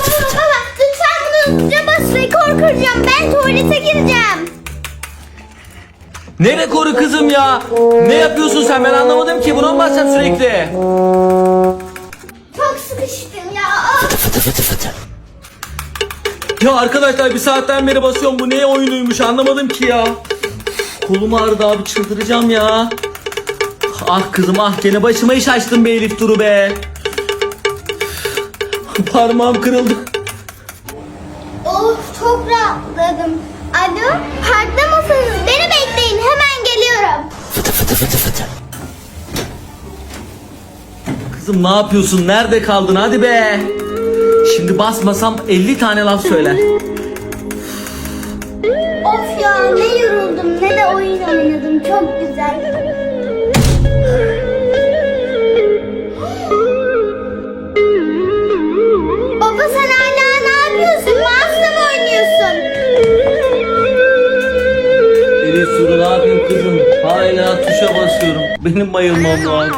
Baba lütfen bunu hızlıca bas rekor kıracağım. Ben tuvalete gireceğim. Ne rekoru kızım ya? Ne yapıyorsun sen ben anlamadım ki bunu mu basacağım sürekli? Çok sıkıştım ya. Ya arkadaşlar bir saatten beri basıyorum bu ne oyunuymuş anlamadım ki ya. Kolum ağrıdı abi çıldıracağım ya. Ah kızım ah gene başıma iş açtın be Elif Duru be. Parmağım kırıldı. Oh çok rahatladım. Alo parkta mısınız? Beni bekleyin hemen geliyorum. Kızım ne yapıyorsun? Nerede kaldın? Hadi be. Şimdi basmasam 50 tane laf söyler. Of ya ne yoruldum ne de oyun oynadım çok güzel. Baba sen hala ne yapıyorsun? Mouse'la mı oynuyorsun? Elif Duru ne yapayım kızım? Hala tuşa basıyorum. Benim bayılmam lazım.